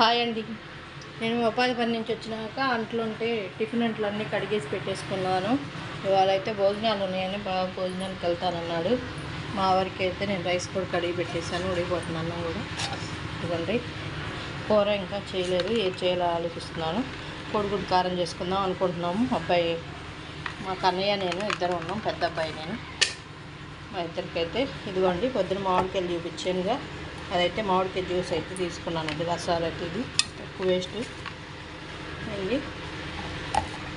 Hi అండి. నేను ఉపాధి పని నుంచి వచ్చినాక అంట్లో ఉంటే టిఫిన్ అంట్లు అన్నీ కడిగేసి పెట్టేసుకున్నాను. ఇవాళ అయితే భోజనాలు ఉన్నాయని బాగా భోజనానికి వెళ్తానన్నాడు. మా వారికి అయితే నేను రైస్ కూడా కడిగి పెట్టేశాను. ఉడిగిపోతున్నాను కూడా. ఇదిగోండి. కూర ఇంకా చేయలేదు. ఏం చేయాలో ఆలోచిస్తున్నాను. కొడుకుడు కారం చేసుకుందాం అనుకుంటున్నాము అబ్బాయి మా కన్నయ్య నేను ఇద్దరు ఉన్నాం. పెద్ద అబ్బాయి నేను. మా ఇద్దరికైతే ఇదిగోండి. పొద్దున మామిడికాయలు చూపించానుగా. అదైతే మామిడికాయ జ్యూస్ అయితే తీసుకున్నానండి రసాలు అయితే ఇది తక్కువ వేస్ట్ ఇది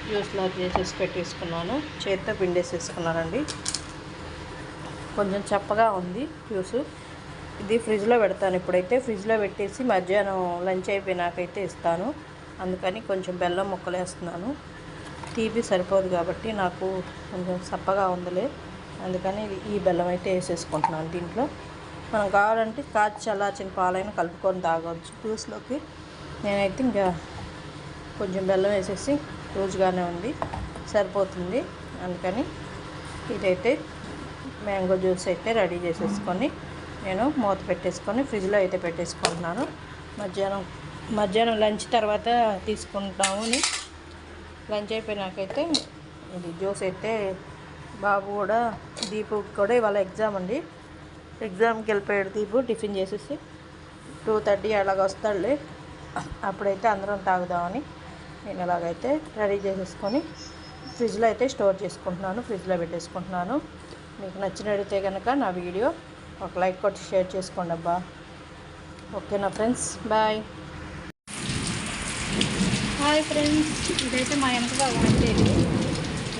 జ్యూస్లా చేసేసి పెట్టేసుకున్నాను చేతితో పిండేసేసుకున్నానండి. కొంచెం చప్పగా ఉంది జ్యూస్. ఇది ఫ్రిడ్జ్లో పెడతాను ఇప్పుడైతే ఫ్రిడ్జ్లో పెట్టేసి మధ్యాహ్నం లంచ్ అయిపోయినాకైతే ఇస్తాను. అందుకని కొంచెం బెల్లం ముక్కలు వేస్తున్నాను. తీపి సరిపోదు కాబట్టి నాకు కొంచెం చప్పగా ఉందిలే. అందుకని ఇది- ఈ బెల్లం అయితే వేసేసుకుంటున్నాను దీంట్లో. మనం కావాలంటే కాచి చల్లార్చిన పాలైనా కలుపుకొని తాగవచ్చు జ్యూస్లోకి నేనైతే ఇంకా కొంచెం బెల్లం వేసేసి రోజుగానే ఉంది. సరిపోతుంది. అందుకని ఇదైతే మ్యాంగో జ్యూస్ అయితే రెడీ చేసేసుకొని నేను మూత పెట్టేసుకొని ఫ్రిడ్జ్లో అయితే పెట్టేసుకుంటున్నాను. మధ్యాహ్నం మధ్యాహ్నం లంచ్ తర్వాత తీసుకుంటాము లంచ్ అయిపోయినాకైతే ఇది జ్యూస్ అయితే బాబు కూడా దీపు కూడా ఇవాళ ఎగ్జామ్ అండి. ఎగ్జామ్కి వెళ్ళిపోయాడు దీపు టిఫిన్ చేసేసి టూ థర్టీ అలాగ వస్తాడులే. అప్పుడైతే అందరం తాగుదామని నేను ఇలాగైతే రెడీ చేసేసుకొని ఫ్రిడ్జ్లో అయితే స్టోర్ చేసుకుంటున్నాను ఫ్రిడ్జ్లో పెట్టేసుకుంటున్నాను. మీకు నచ్చినడితే కనుక నా వీడియో ఒక లైక్ కొట్టి షేర్ చేసుకోండి అబ్బా. ఓకేనా ఫ్రెండ్స్? బాయ్. హాయ్ ఫ్రెండ్స్ ఇదైతే మా ఎంతగా వంటేది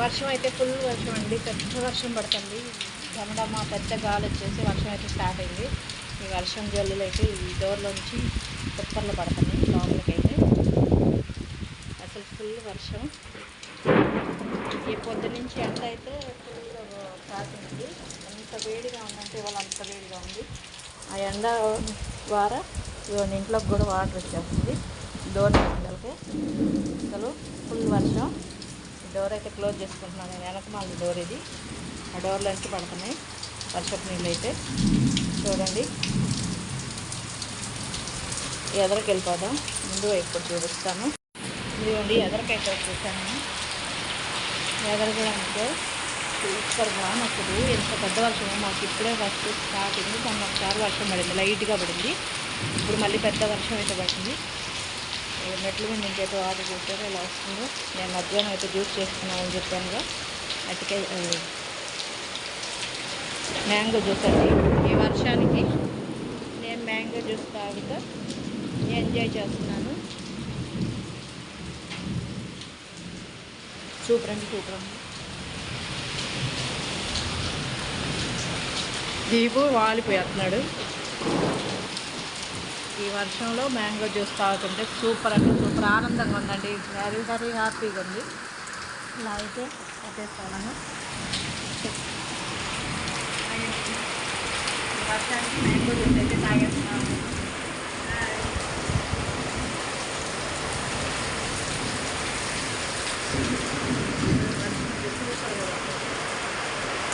వర్షం అయితే ఫుల్ వర్షం అండి పెద్ద వర్షం పడుతుంది. గమడమ్మ పెద్ద గాలి వచ్చేసి వర్షం అయితే స్టార్ట్ అయింది. ఈ వర్షం జల్లులు అయితే ఈ డోర్లోంచి కుప్పర్లు పడుతున్నాయి లోపలికైతే. అసలు ఫుల్ వర్షం. ఈ పొద్దు నుంచి ఎండ అయితే ఫుల్ కాసింది అంత వేడిగా ఉందంటే ఇవాళ అంత వేడిగా ఉంది. ఆ ఎండ ద్వారా ఇవన్నీ ఇంట్లోకి కూడా వాటర్ వచ్చేస్తుంది. డోర్ పిల్లలకి అసలు ఫుల్ వర్షం. డోర్ అయితే క్లోజ్ చేసుకుంటున్నాను. నేను వెనక మాది డోర్ ఇది. ఆ డోర్లోంచి పడుతున్నాయి. వర్షపు నీళ్ళు అయితే. చూడండి. ఎదరికి వెళ్ళిపోదాం. ముందు ఇప్పుడు చూపిస్తాను. ఇదిగోండి అయితే వచ్చేసాను ఎదరు కూడా అంటే సూపర్గా అసలు ఎంత పెద్ద వర్షం మాకు ఇప్పుడే ఫస్ట్ స్టార్టింగ్ మొన్న ఒకసారి వర్షం పడింది లైట్గా పడింది. ఇప్పుడు మళ్ళీ పెద్ద వర్షం అయితే పడింది. మెట్ల మీద ఇంకైతే వాటర్ చూసారో ఇలా వస్తుందో. నేను మధ్యాహ్నం అయితే జ్యూస్ చేసుకున్నామని చెప్పానుగా. అటుకే మ్యాంగో జ్యూస్ అండి. ఈ వర్షానికి నేను మ్యాంగో జ్యూస్ తాగుతా. ఎంజాయ్ చేస్తున్నాను. సూపర్ అండి సూపర్ అండి. దీపు వాలిపోతున్నాడు ఈ వర్షంలో మ్యాంగో జ్యూస్ తాగుతుంటే సూపర్ అంటే సూపర్ ఆనందంగా ఉందండి. వెరీ వెరీ హ్యాపీగా ఉంది. ఇలా అయితే పెట్టేస్తాను వర్షానికి మ్యాంగో జ్యూస్ అయితే తాగేస్తున్నాను